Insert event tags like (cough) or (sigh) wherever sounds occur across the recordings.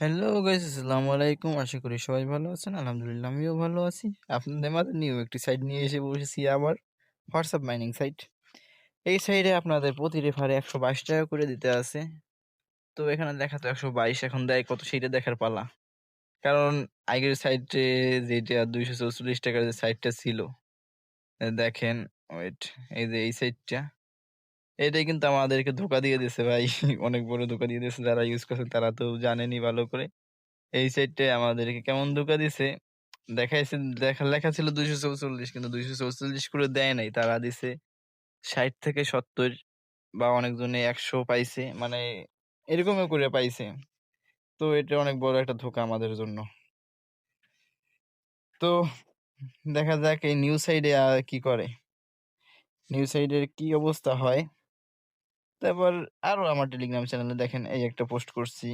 Hello guys আসসালামু আলাইকুম আশা করি সবাই ভালো আছেন। আলহামদুলিল্লাহ, আমিও ভালো আছি। আপনাদের মাঝে নিউ একটি সাইট নিয়ে এসে বসেছি আবার হোয়াটসঅ্যাপ মাইনিং সাইট এই সাইডে আপনাদের প্রতি রেফারে একশো বাইশ টাকা করে দিতে আছে। তো এখানে দেখা তো একশো বাইশ, এখন দেয় কত সেইটা দেখার পালা। কারণ আগের সাইটে যেটা দুইশো চৌচল্লিশ টাকার যে সাইটটা ছিল দেখেন ওয়েট এই যে এই সাইটটা এটাই কিন্তু আমাদেরকে ধোকা দিয়ে দিয়েছে ভাই। (laughs) অনেক বড় ধোকা দিয়ে দিয়েছে যারা ইউজ করছে, তারা তো জানেনি ভালো করে। এই সাইটটাই আমাদেরকে কেমন ধোকা দিছে দেখাইছে, দেখা, লেখা ছিল দুইশো চৌচল্লিশ, কিন্তু দুইশো চৌচল্লিশ করে দেয় নাই। তারা দিছে ষাট থেকে সত্তর বা অনেকজনে একশো পাইছে মানে এরকমও করে পাইছে। তো এটা অনেক বড় একটা ধোকা আমাদের জন্য। তো দেখা যাক এই নিউ সাইডে কি করে। নিউ সাইডের কি অবস্থা হয়? তারপর আরও আমার টেলিগ্রাম চ্যানেলে দেখেন, এই একটা পোস্ট করছি।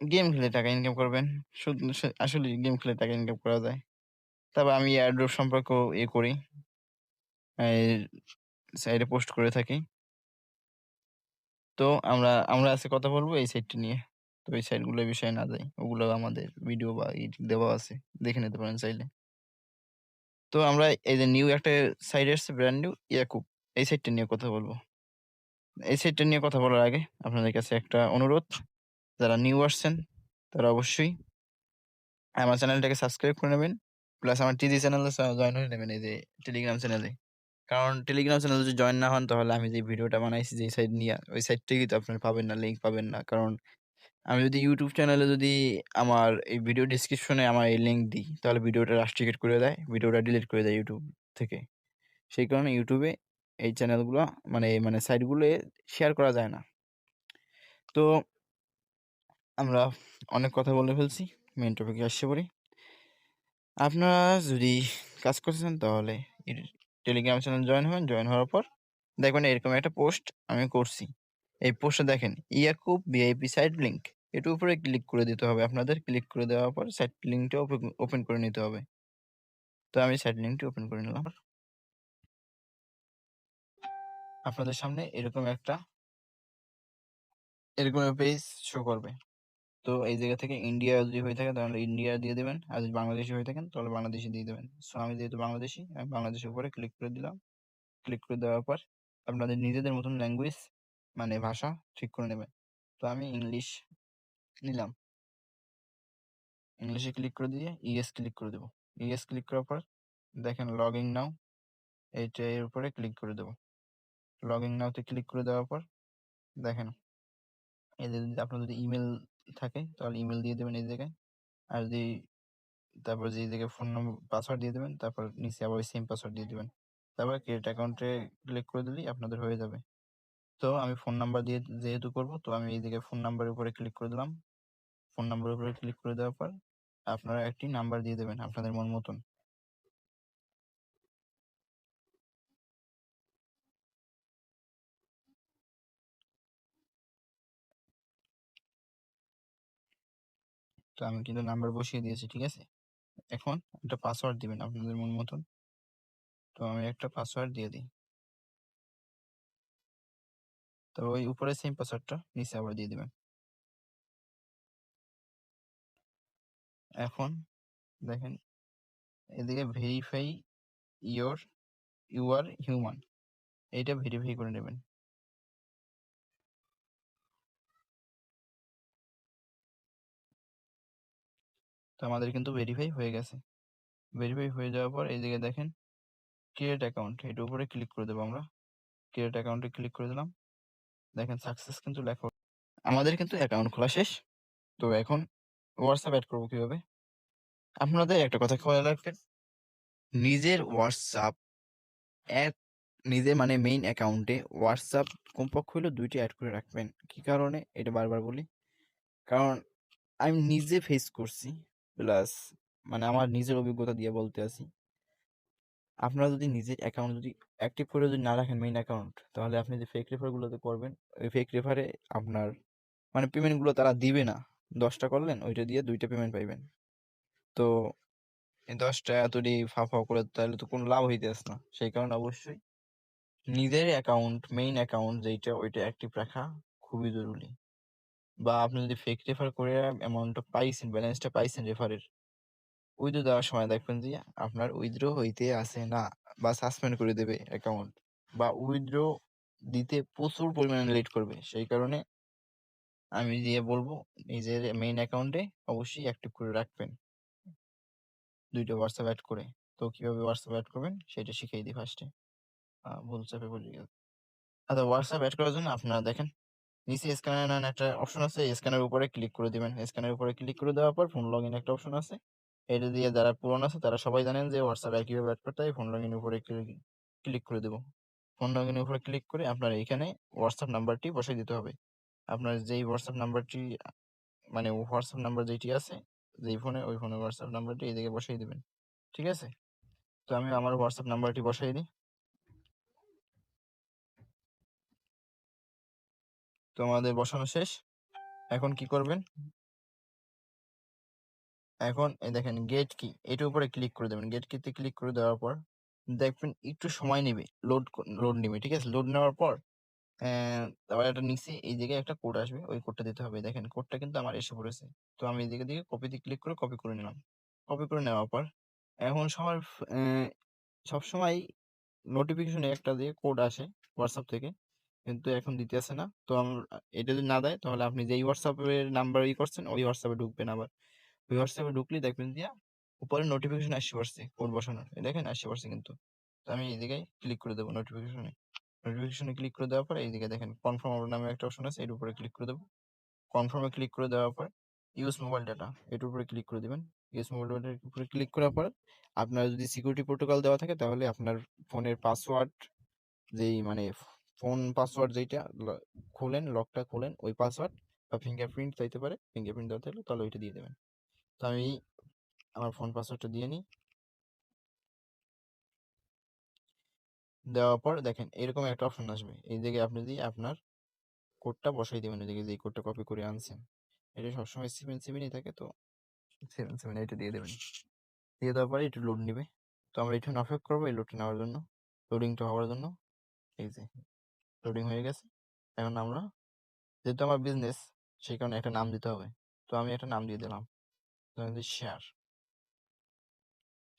গেম খেলে টাকা ইনকাম করবেন। আসলে গেম খেলে টাকা ইনকাম করা যায়। তারপর আমি এয়ারড্রপ সম্পর্কেও এ করি। সাইডে পোস্ট করে থাকি। তো আমরা আমরা আজকে কথা বলব এই সাইটটি নিয়ে। তো এই সাইটগুলোর বিষয়ে না যাই, ওগুলো আমাদের ভিডিও বা দেওয়া আছে। দেখে নিতে পারেন চাইলে। তো আমরা এই যে নিউ একটা সাইট এসছে ব্র্যান্ড নিউ ইয়াকুব এই সাইটটা নিয়ে কথা বলব। এই সাইটটা নিয়ে কথা বলার আগে আপনাদের কাছে একটা অনুরোধ। যারা নিউ আসছেন, তারা অবশ্যই আমার চ্যানেলটাকে সাবস্ক্রাইব করে নেবেন। প্লাস আমার টিভি চ্যানেলে জয়েন হয়ে নেবেন এই যে টেলিগ্রাম চ্যানেলে। কারণ টেলিগ্রাম চ্যানেলে যদি জয়েন না হন, তাহলে আমি যে ভিডিওটা বানাইছি যে সাইড নিয়ে, ওই সাইট থেকেই তো আপনারা পাবেন না লিঙ্ক পাবেন না। কারণ আমি যদি ইউটিউব চ্যানেলে যদি আমার এই ভিডিও ডিসক্রিপশনে আমার এই লিঙ্ক দিই, তাহলে ভিডিওটা রাস্ট্রিকেট করে দেয়, ভিডিওটা ডিলিট করে দেয় ইউটিউব থেকে। সেই কারণে ইউটিউবে এই চ্যানেলগুলো মানে মানে সাইটগুলো শেয়ার করা যায় না। তো আমরা অনেক কথা বলে ফেলছি মেন টপিকে আসছে পড়ি আপনারা যদি কাজ করছেন তাহলে টেলিগ্রাম চ্যানেল জয়েন হবেন জয়েন হওয়ার পর দেখবেন এরকম একটা পোস্ট আমি করছি। এই পোস্টে দেখেন, ইয়াকুব ভিআইপি সাইট লিঙ্ক এটার উপরে ক্লিক করে দিতে হবে। আপনাদের ক্লিক করে দেওয়ার পর সাইট লিঙ্কটা ওপেন করে নিতে হবে। তো আমি সাইট লিঙ্কটি ওপেন করে নিলাম। আপনাদের সামনে এরকম একটা এরকম পেজ শো করবে। তো এই জায়গা থেকে ইন্ডিয়া যদি হয়ে থাকে তাহলে ইন্ডিয়া দিয়ে দেবেন। আর যদি বাংলাদেশি হয়ে থাকেন তাহলে বাংলাদেশি দিয়ে দেবেন। সো আমি যেহেতু বাংলাদেশি, আমি বাংলাদেশের উপরে ক্লিক করে দিলাম। ক্লিক করে দেওয়ার পর আপনাদের নিজেদের মতন ল্যাঙ্গুয়েজ মানে ভাষা ঠিক করে নেবেন। তো আমি ইংলিশ নিলাম। ইংলিশে ক্লিক করে দিয়ে ইএস ক্লিক করে দেবো। ইএস ক্লিক করার পর দেখেন লগ ইন নাও এইটা এর উপরে ক্লিক করে দেবো। লগ ইন নাওতে ক্লিক করে দেওয়ার পর, দেখেন, এই যে যদি আপনার যদি ইমেল থাকে, তাহলে ইমেল দিয়ে দেবেন এই জায়গায়। আর যদি তারপর যে জায়গায় ফোন নম্বর পাসওয়ার্ড দিয়ে দেবেন, তারপর নিচে আবার সেম পাসওয়ার্ড দিয়ে দেবেন। তারপর ক্রিয়েট অ্যাকাউন্টে ক্লিক করে দিলেই আপনাদের হয়ে যাবে। তো আমি ফোন নাম্বার দিয়ে যেহেতু করব, তো আমি এই জায়গায় ফোন নাম্বারের উপরে ক্লিক করে দিলাম। ফোন নাম্বারের উপরে ক্লিক করে দেওয়ার পর, আপনারা একটি নাম্বার দিয়ে দেবেন আপনাদের মন মতন। তো আমি কিন্তু নাম্বার বসিয়ে দিয়েছি, ঠিক আছে? এখন একটা পাসওয়ার্ড দিবেন আপনাদের মন মতন। তো আমি একটা পাসওয়ার্ড দিয়ে দিই। তো ওই উপরে সেম পাসওয়ার্ডটা নিচে আবার দিয়ে দিবেন। এখন দেখেন, এদিকে verify your you are human এইটা ভেরিফাই করে নেবেন। তো আমাদের কিন্তু ভেরিফাই হয়ে গেছে। ভেরিফাই হয়ে যাওয়ার পর এই দিকে দেখেন ক্রিয়েট অ্যাকাউন্ট এটার উপরে ক্লিক করে দেবো আমরা। ক্রিয়েট অ্যাকাউন্টে ক্লিক করে দিলাম। দেখেন সাকসেস কিন্তু লেখা আমাদের কিন্তু অ্যাকাউন্ট খোলা শেষ। তো এখন হোয়াটসঅ্যাপ অ্যাড করব কীভাবে? আপনাদের একটা কথা খেয়াল রাখবেন, নিজের হোয়াটসঅ্যাপ অ্যাপ নিজে মানে মেইন অ্যাকাউন্টে হোয়াটসঅ্যাপ কমপক্ষে হলেও দুইটি অ্যাড করে রাখবেন। কি কারণে? এটা বারবার বলি। কারণ আমি নিজে ফেস করছি। প্লাস মানে আমার নিজের অভিজ্ঞতা দিয়ে বলতে আছি। আপনারা যদি নিজের অ্যাকাউন্ট যদি অ্যাক্টিভ করে যদি না রাখেন মেইন অ্যাকাউন্ট তাহলে আপনি যে ফেক রেফারগুলোতে করবেন, ওই ফেক রেফারে আপনার মানে পেমেন্টগুলো তারা দিবে না। দশটা করলেন, ওইটা দিয়ে দুইটা পেমেন্ট পাইবেন। তো দশটা এতটি ফা ফা করে তাহলে তো কোনো লাভ হইতেছে না। সেই কারণে অবশ্যই নিজের অ্যাকাউন্ট মেইন অ্যাকাউন্ট যেইটা, ওইটা অ্যাক্টিভ রাখা খুবই জরুরি। বা আপনি যদি ফেক রেফার করে অ্যামাউন্টটা পাইছেন, ব্যালেন্সটা পাইছেন রেফারের উইথড্র দেওয়ার সময় দেখবেন যে আপনার উইথড্র হইতে আসে না বা সাসপেন্ড করে দেবে অ্যাকাউন্ট বা উইথড্র দিতে প্রচুর পরিমাণে লেট করবে। সেই কারণে আমি দিয়ে বলব নিজের মেইন অ্যাকাউন্টে অবশ্যই অ্যাক্টিভ করে রাখবেন। দুইটা হোয়াটসঅ্যাপ অ্যাড করে। তো কীভাবে হোয়াটসঅ্যাপ অ্যাড করবেন সেটা শিখিয়ে দিই ফার্স্টে। ভুল চাপে পড়ে গেল। আচ্ছা হোয়াটসঅ্যাপ অ্যাড করার জন্য আপনারা দেখেন নিচে স্ক্যানার নান একটা অপশন আছে। স্ক্যানের উপরে ক্লিক করে দিবেন। স্ক্যানের উপরে ক্লিক করে দেওয়ার পর ফোন লগইন একটা অপশন আছে। এটা দিয়ে যারা পুরান আছে তারা সবাই জানেন যে এ কীভাবে এড করতে হয়। ফোন এর উপরে ক্লিক করে দেবো ফোন লগইন এর উপরে ক্লিক করে আপনার এখানে হোয়াটসঅ্যাপ নাম্বারটি বসায় দিতে হবে। আপনার যেই হোয়াটসঅ্যাপ নাম্বারটি মানে হোয়াটসঅ্যাপ নাম্বার যেটি আছে, যেই ফোনে ওই ফোনে হোয়াটসঅ্যাপ নাম্বারটি এদিকে বসিয়ে দেবেন ঠিক আছে? তো আমি আমার হোয়াটসঅ্যাপ নাম্বারটি বসাই দিই। তো আমাদের বসানো শেষ। এখন কি করবেন? এখন এই দেখেন গেট কি এটার উপরে ক্লিক করে দেবেন। গেট কিতে ক্লিক করে দেওয়ার পর দেখবেন একটু সময় নেবে। লোড লোড নিবে। ঠিক আছে? লোড নেওয়ার পর তারপর একটা নিচে এই জায়গায় একটা কোড আসবে। ওই কোডটা দিতে হবে। দেখেন কোডটা কিন্তু আমার এসে পড়েছে। তো আমি এদিকে দিকে কপিতে ক্লিক করে কপি করে নিলাম। কপি করে নেওয়ার পর এখন সবার সবসময় নোটিফিকেশনে একটা দিয়ে কোড আসে হোয়াটসঅ্যাপ থেকে। কিন্তু এখন দিতে দিতেছে না। তো আম, এটা যদি না দেয় তাহলে আপনি যেই এর নাম্বার ই করছেন, ওই হোয়াটসঅ্যাপে ঢুকবেন আবার। ওই হোয়াটসঅ্যাপে এ ঢুকলেই দেখবেন দিয়া উপরে নোটিফিকেশন আসে পড়ছে কোড বসানোর। দেখেন আসে পড়ছে কিন্তু। তো আমি এই জায়গায় ক্লিক করে দেবো নোটিফিকেশনে। নোটিফিকেশনে ক্লিক করে দেওয়ার পরে এইদিকে দেখেন কনফার্ম অল নামে একটা অপশন আছে। এর উপরে ক্লিক করে দেবো কনফার্মে ক্লিক করে দেওয়ার পর ইউজ মোবাইল ডাটা এটার উপরে ক্লিক করে দিবেন। ইউজ মোবাইল ডাটার উপরে ক্লিক করার পর আপনার যদি সিকিউরিটি প্রোটোকল দেওয়া থাকে তাহলে আপনার ফোনের পাসওয়ার্ড যেই মানে ফোন পাসওয়ার্ড যেইটা ল খোলেন, লকটা খোলেন ওই পাসওয়ার্ড বা ফিঙ্গারপ্রিন্ট চাইতে পারে। ফিঙ্গারপ্রিন্ট দেওয়া থাকলে তাহলে ওইটা দিয়ে দেবেন। তো আমি আমার ফোন পাসওয়ার্ডটা দিয়ে নিই। দেওয়ার পর দেখেন এরকম একটা অপশন আসবে। এই জায়গায় আপনি দিয়ে আপনার কোডটা বসাই দিবেন। এদিকে যেই কোডটা কপি করে আনছেন। এটা সবসময় 777 ই থাকে তো 77 এটা দিয়ে দেবেন। দিয়ে দেওয়ার পরে একটু লোড নিবে। তো আমরা এটা অপেক্ষা করব এই লোডটা নেওয়ার জন্য। লোডিংটা হওয়ার জন্য। এই যে লোডিং হয়ে গেছে। এখন আমরা, যেহেতু আমার বিজনেস সেই কারণে একটা নাম দিতে হবে। তো আমি একটা নাম দিয়ে দিলাম। শেয়ার।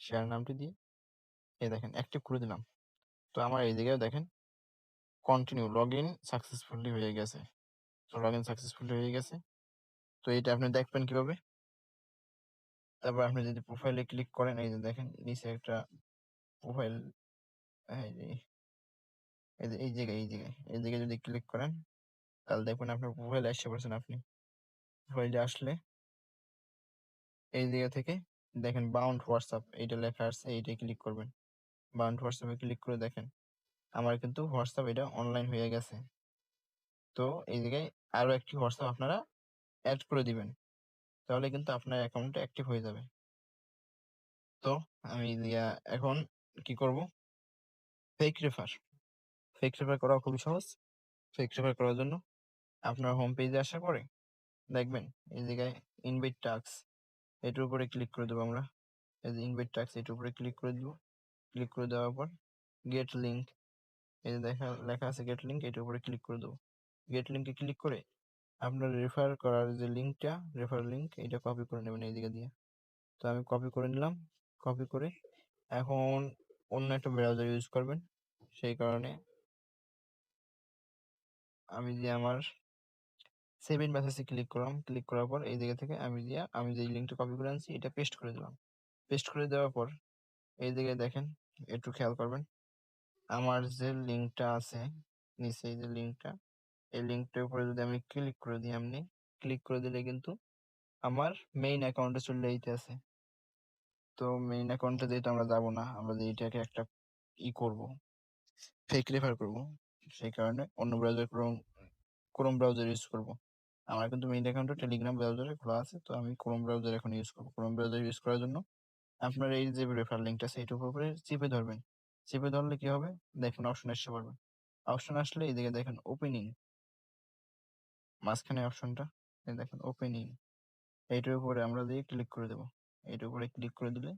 শেয়ার নামটি দিয়ে, এই দেখেন অ্যাক্টিভ করে দিলাম। তো আমার এই জায়গায় দেখেন কন্টিনিউ লগ ইন সাকসেসফুলি হয়ে গেছে। তো লগ ইন সাকসেসফুলি হয়ে গেছে। তো এটা আপনি দেখবেন কীভাবে? তারপর আপনি যদি প্রোফাইলে ক্লিক করেন, এই যে দেখেন, নিচে একটা প্রোফাইল এই এই যে এই জায়গায় এই জায়গায় এই জায়গায় যদি ক্লিক করেন, তাহলে দেখবেন আপনার প্রোফাইলে এসে পড়ছেন আপনি। প্রোফাইলে আসলে এই জায়গা থেকে দেখেন বাউন্ড হোয়াটসঅ্যাপ এইটা লেখা আছে, এইটায় ক্লিক করবেন। বাউন্ড হোয়াটসঅ্যাপে ক্লিক করে দেখেন। আমার কিন্তু হোয়াটসঅ্যাপ এটা অনলাইন হয়ে গেছে। তো এই জায়গায় আরও একটি হোয়াটসঅ্যাপ আপনারা এড করে দিবেন। তাহলে কিন্তু আপনার অ্যাকাউন্টটা অ্যাক্টিভ হয়ে যাবে। তো আমি এখন কি করব? Fake refer. ফেক রেফার করা খুবই সহজ। ফেক রেফার করার জন্য আপনার হোম পেজে আসার পরে দেখবেন এই জায়গায় ইনভাইট টাক্স এটার উপরে ক্লিক করে দেবো আমরা। এই যে ইনভাইট টাক্স এটার উপরে ক্লিক করে দেবো ক্লিক করে দেওয়ার পর গেট লিঙ্ক এই যে দেখা, লেখা আছে গেট লিঙ্ক এটার উপরে ক্লিক করে দেবো গেট লিংকে ক্লিক করে আপনার রেফার করার যে লিঙ্কটা রেফার লিঙ্ক এটা কপি করে নেবেন এইদিকে দিয়ে। তো আমি কপি করে নিলাম। কপি করে এখন অন্য একটা ব্রাউজার ইউজ করবেন। সেই কারণে আমি যে আমার সেভ ইন মেসেজে ক্লিক করলাম। ক্লিক করার পর এই জায়গা থেকে আমি দিয়া, আমি যেই লিঙ্কটা কপি করে আনছি, এটা পেস্ট করে দিলাম। পেস্ট করে দেওয়ার পর এই জায়গায় দেখেন, একটু খেয়াল করবেন। আমার যে লিঙ্কটা আছে, নিচে এই যে লিঙ্কটা এই লিঙ্কটার উপরে যদি আমি ক্লিক করে দিই আপনি ক্লিক করে দিলে কিন্তু আমার মেইন অ্যাকাউন্টে চলে যাইতেছে। তো মেইন অ্যাকাউন্টে যেহেতু আমরা যাব না। আমরা যে এটাকে একটা ই করব ফেক রেফার করব। সেই কারণে অন্য browser Chrome Chrome browser use করব। আমার কিন্তু মেইন অ্যাকাউন্টটা টেলিগ্রাম ব্রাউজারে খোলা আছে। তো আমি ক্রোম ব্রাউজার এখন ইউজ করব। ক্রোম ব্রাউজার ইউজ করার জন্য আপনার এই যে রেফার লিংকটা আছে এটার উপরে চেপে ধরবেন। চেপে ধরলে কি হবে? দেখেন অপশন এসে পড়বে। অপশন আসলে এইদিকে দেখেন ওপেনিং মাঝখানে অপশনটা দেখেন ওপেনিং এইটার উপরে আমরা দিয়ে ক্লিক করে দেব। এইটার উপরে ক্লিক করে দিলে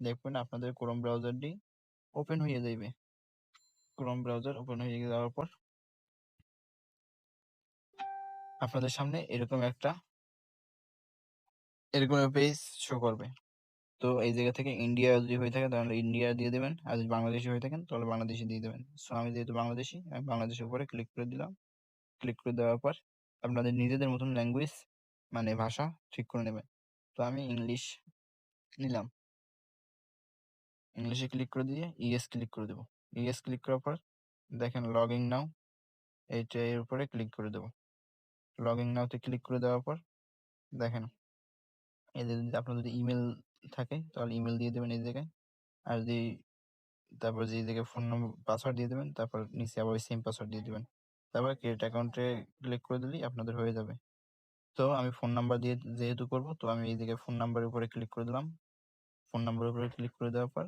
দেখবেন আপনাদের ক্রোম ব্রাউজারটি ওপেন হয়ে যাইবে। ক্রোম ব্রাউজার ওপেন হয়ে যাওয়ার পর আপনাদের সামনে এরকম একটা এরকম পেজ শো করবে। তো এই জায়গা থেকে ইন্ডিয়া যদি হয়ে থাকে তাহলে ইন্ডিয়া দিয়ে দেবেন। আর যদি বাংলাদেশী হয়ে থাকেন তাহলে বাংলাদেশী দিয়ে দেবেন। সো আমি যেহেতু বাংলাদেশী, আমি বাংলাদেশের উপরে ক্লিক করে দিলাম। ক্লিক করে দেওয়ার পর আপনাদের নিজেদের মতন ল্যাঙ্গুয়েজ মানে ভাষা ঠিক করে নেবেন। তো আমি ইংলিশ নিলাম। ইংলিশে ক্লিক করে দিয়ে ইয়েস ক্লিক করে দেব। ইয়েস ক্লিক করার পর দেখেন লগইন নাও এইটা এর উপরে ক্লিক করে দেব। লগইন নাওতে ক্লিক করে দেওয়ার পর দেখেন যদি আপনার যদি ইমেল থাকে, তাহলে ইমেল দিয়ে দেবেন এই জায়গায়। আর যদি তারপর যে জায়গায় ফোন নম্বর পাসওয়ার্ড দিয়ে দেবেন, তারপর নিচে আবার সেম পাসওয়ার্ড দিয়ে দিবেন। তারপর ক্রিয়েট অ্যাকাউন্টে ক্লিক করে দিলেই আপনাদের হয়ে যাবে। তো আমি ফোন নাম্বার দিয়ে যেহেতু করব, তো আমি এই জায়গায় ফোন নাম্বারের উপরে ক্লিক করে দিলাম। ফোন নাম্বারের উপরে ক্লিক করে দেওয়ার পর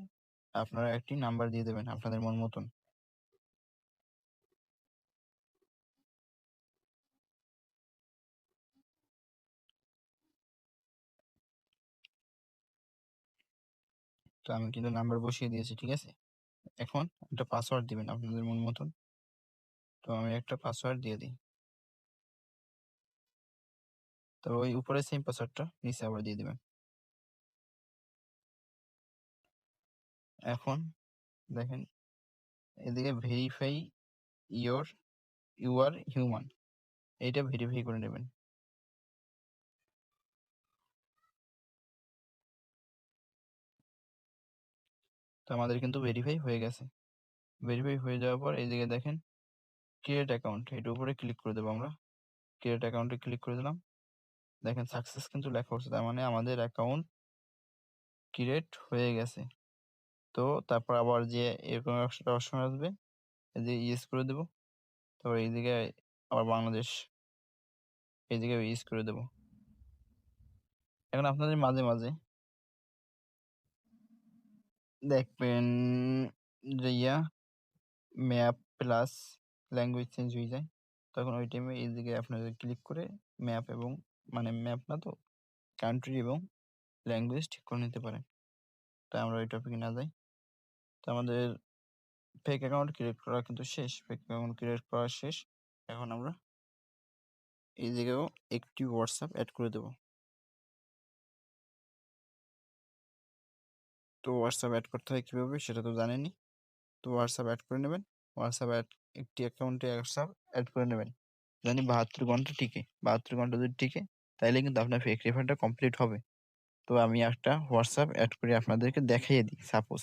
আপনারা একটি নাম্বার দিয়ে দেবেন আপনাদের মন মতন। তো আমি কিন্তু নাম্বার বসিয়ে দিয়েছি, ঠিক আছে? এখন একটা পাসওয়ার্ড দিবেন আপনাদের মন মতন। তো আমি একটা পাসওয়ার্ড দিয়ে দিই। তো ওই উপরে সেম পাসওয়ার্ডটা নিচে আবার দিয়ে দিবেন। এখন দেখেন, এদিকে verify your you are human এইটা ভেরিফাই করে নেবেন। তো আমাদের কিন্তু ভেরিফাই হয়ে গেছে। ভেরিফাই হয়ে যাওয়ার পর এই দিকে দেখেন ক্রিয়েট অ্যাকাউন্ট এটার উপরে ক্লিক করে দেবো আমরা। ক্রিয়েট অ্যাকাউন্টে ক্লিক করে দিলাম। দেখেন সাকসেস কিন্তু লেখা হচ্ছে, তার মানে আমাদের অ্যাকাউন্ট ক্রিয়েট হয়ে গেছে। তো তারপর আবার যে এরকম একটা অপশন আসবে এই যে ইয়েস করে দেব। তারপর এইদিকে আবার বাংলাদেশ এইদিকে ইউজ করে দেব। এখন আপনাদের মাঝে, মাঝে দেখবেন যে ইয়া ম্যাপ প্লাস ল্যাঙ্গুয়েজ চেঞ্জ হয়ে যায়। তখন ওই টাইমে এইদিকে আপনাদের ক্লিক করে ম্যাপ এবং মানে ম্যাপ না তো কান্ট্রি এবং ল্যাঙ্গুয়েজ ঠিক করে নিতে পারেন। তাই আমরা ওই টপিকে না যাই। তো আমাদের ফেক অ্যাকাউন্ট ক্রিয়েট করা কিন্তু শেষ। ফেক অ্যাকাউন্ট ক্রিয়েট করা শেষ। এখন আমরা এই জায়গায়ও একটি হোয়াটসঅ্যাপ অ্যাড করে দেব। তো হোয়াটসঅ্যাপ অ্যাড করতে হয় কীভাবে সেটা তো জানেনই। তো হোয়াটসঅ্যাপ অ্যাড করে নেবেন। হোয়াটসঅ্যাপ অ্যাড একটি অ্যাকাউন্টে হোয়াটসঅ্যাপ অ্যাড করে নেবেন। জানি বাহাত্তর ঘণ্টা টিকে। বাহাত্তর ঘণ্টা যদি টিকে, তাইলে কিন্তু আপনার ফেক রেফারটা কমপ্লিট হবে। তো আমি একটা হোয়াটসঅ্যাপ অ্যাড করে আপনাদেরকে দেখাইয়ে দিই সাপোজ।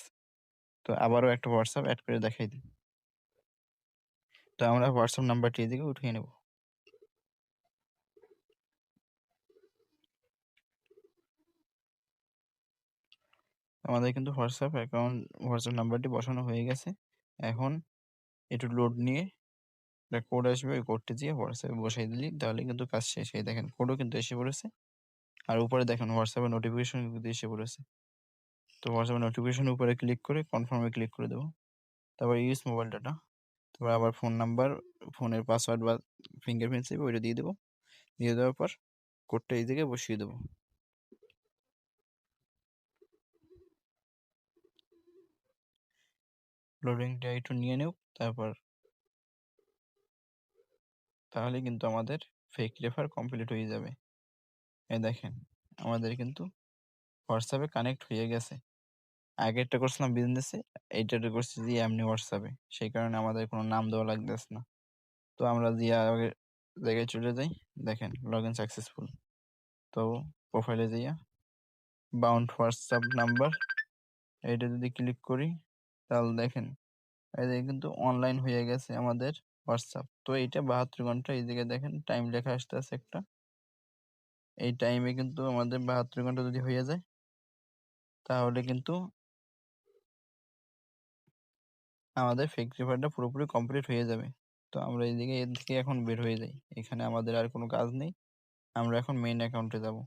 তো আবারও একটা হোয়াটসঅ্যাপ অ্যাড করে দেখাই দিই। তো আমরা হোয়াটসঅ্যাপ নাম্বারটি এদিকে উঠিয়ে নেব। আমাদের কিন্তু হোয়াটসঅ্যাপ অ্যাকাউন্ট হোয়াটসঅ্যাপ নাম্বারটি বসানো হয়ে গেছে। এখন একটু লোড নিয়ে একটা কোড আসবে, ওই কোডটি দিয়ে হোয়াটসঅ্যাপে বসাই দিলি, তাহলে কিন্তু কাজ শেষ। এই দেখেন কোডও কিন্তু এসে পড়েছে। আর উপরে দেখেন হোয়াটসঅ্যাপের নোটিফিকেশন কিন্তু এসে পড়েছে। তো হোয়াটসঅ্যাপের নোটিফিকেশনের উপরে ক্লিক করে কনফার্মে ক্লিক করে দেব। তারপর ইউজ মোবাইল ডাটা। তারপর আবার ফোন নাম্বার, ফোনের পাসওয়ার্ড বা ফিঙ্গারপ্রিন্ট চাইবে ওইটা দিয়ে দেবো দিয়ে দেওয়ার পর কোডটা এই জায়গায় বসিয়ে দেব। লোডিংটা একটু নিয়ে নেও তারপর তাহলে কিন্তু আমাদের ফেক রেফার কমপ্লিট হয়ে যাবে। এই দেখেন আমাদের কিন্তু হোয়াটসঅ্যাপে কানেক্ট হয়ে গেছে। আগেরটা করছিলাম বিজনেসে, এইটা করছি যে এমনি হোয়াটসঅ্যাপে। সেই কারণে আমাদের কোনো নাম দেওয়া লাগতেছে না। তো আমরা দিয়া আগের জায়গায় চলে যাই। দেখেন লগ ইন সাকসেসফুল। তো প্রোফাইলে যাইয়া বাউন্ড হোয়াটসঅ্যাপ নাম্বার এইটা যদি ক্লিক করি তাহলে দেখেন এই যে কিন্তু অনলাইন হয়ে গেছে আমাদের হোয়াটসঅ্যাপ। তো এইটা ৭২ ঘণ্টা এই জায়গায় দেখেন টাইম লেখা আসতেছে একটা। এই টাইমে কিন্তু আমাদের ৭২ ঘণ্টা যদি হয়ে যায় তাহলে কিন্তু আমাদের ফেক রেফারটা পুরোপুরি কমপ্লিট হয়ে যাবে। তো আমরা এইদিকে এর থেকে এখন বের হয়ে যাই। এখানে আমাদের আর কোনো কাজ নেই। আমরা এখন মেইন অ্যাকাউন্টে যাব।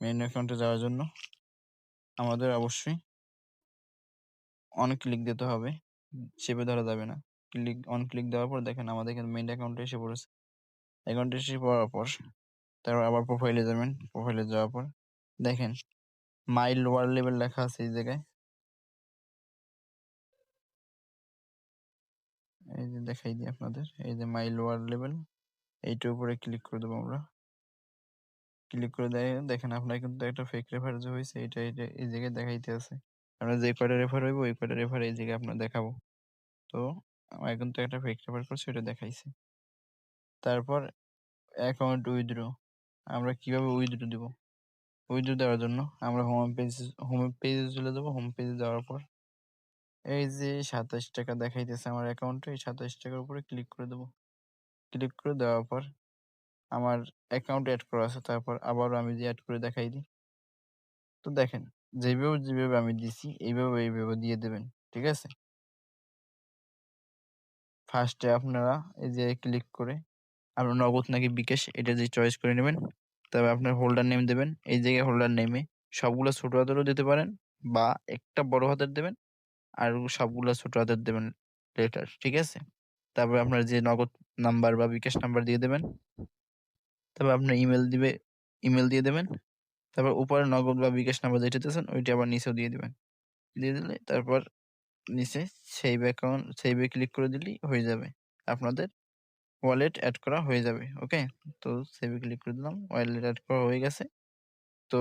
মেইন অ্যাকাউন্টে যাওয়ার জন্য আমাদের অবশ্যই অন ক্লিক দিতে হবে। চেপে ধরা যাবে না। ক্লিক অন ক্লিক দেওয়ার পর দেখেন আমাদের এখানে মেইন অ্যাকাউন্টে এসে পড়েছে। অ্যাকাউন্টে এসে পড়ার পর তারপর আবার প্রোফাইলে যাবেন। প্রোফাইলে যাওয়ার পর দেখেন মাইল লোয়ার লেভেল লেখা আছে এই জায়গায়। এই যে দেখাই দিই আপনাদের। এই যে মাই লোয়ার লেভেল এইটার উপরে ক্লিক করে দেবো আমরা। ক্লিক করে দেয়, দেখেন আপনার কিন্তু একটা ফেক রেফার যে হয়েছে এটা এটা এই জায়গায় দেখাইতে আছে। আমরা যে কয়টা রেফার হইব, ওই কয়টা রেফার এই জায়গায় আপনার দেখাবো। তো আমার কিন্তু একটা ফেক রেফার করছে ওটা দেখাইছে। তারপর অ্যাকাউন্ট উইথড্র আমরা কীভাবে উইথড্র দিব? উইথড্র দেওয়ার জন্য আমরা হোম পেজ হোম পেজে চলে যাব হোম পেজে যাওয়ার পর এই যে সাতাশ টাকা দেখাইতেছে আমার অ্যাকাউন্টে এই সাতাশ টাকার উপরে ক্লিক করে দেবো। ক্লিক করে দেওয়ার পর আমার অ্যাকাউন্ট অ্যাড করা আছে, তারপর আবারও আমি যে অ্যাড করে দেখাই দিই। তো দেখেন, যেভাবে যেভাবে আমি দিছি, এইভাবে এইভাবে দিয়ে দেবেন, ঠিক আছে? ফার্স্টে আপনারা এই যে ক্লিক করে আপনার নগদ নাকি বিকাশ, এটা যে চয়েস করে নেবেন তবে আপনার হোল্ডার নেম দেবেন, এই জায়গায় হোল্ডার নেমে সবগুলো ছোট হাতেরও দিতে পারেন বা একটা বড় হাতের দেবেন আর সবগুলো ছোট হাতের দেবেন লেটার ঠিক আছে? তারপরে আপনার যে নগদ নাম্বার বা বিকাশ নাম্বার দিয়ে দেবেন, তারপর আপনার ইমেল দিবে ইমেল দিয়ে দেবেন, তারপর উপরে নগদ বা বিকাশ নাম্বার যেটা দিয়েছেন, ওইটা আবার নিচেও দিয়ে দেবেন। দিয়ে দিলে তারপর নিচে সেভ অ্যাকাউন্ট সেভে ক্লিক করে দিলেই হয়ে যাবে। আপনাদের ওয়ালেট অ্যাড করা হয়ে যাবে ওকে তো সেভে ক্লিক করে দিলাম ওয়ালেট অ্যাড করা হয়ে গেছে। তো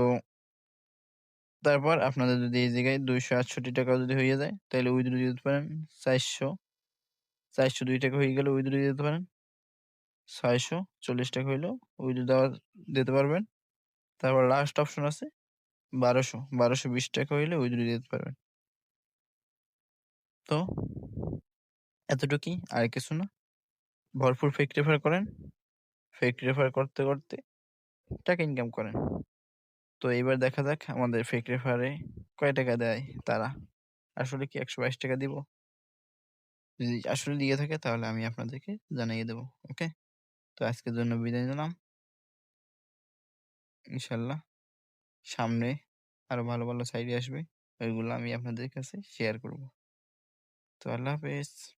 তারপর আপনাদের যদি এই জায়গায় দুইশো আটষট্টি টাকা যদি হয়ে যায় তাহলে উইথড্র দিতে পারেন চারশো। চারশো দুই টাকা হয়ে গেলে উইথড্র দিতে পারেন ছয়শো চল্লিশ টাকা হইলেও উইথড্র দেওয়া, দিতে পারবেন। তারপর লাস্ট অপশন আছে বারোশো বারোশো বিশ টাকা হইলে উইথড্র দিতে পারবেন। তো এতটুকুই, আর কিছু না। ভরপুর ফেক রেফার করেন। ফেক রেফার করতে করতে টাকা ইনকাম করেন। তো এবার দেখা যাক আমাদের ফেক রেফারে কয় টাকা দেয় তারা। আসলে কি একশো বাইশ টাকা দিব? যদি আসলে দিয়ে থাকে তাহলে আমি আপনাদেরকে জানিয়ে দেবো, ওকে? তো আজকের জন্য বিদায় নিলাম। ইনশাল্লাহ সামনে আরও ভালো ভালো সাইডে আসবে, ওইগুলো আমি আপনাদের কাছে শেয়ার করব। তো আল্লাহ হাফেজ।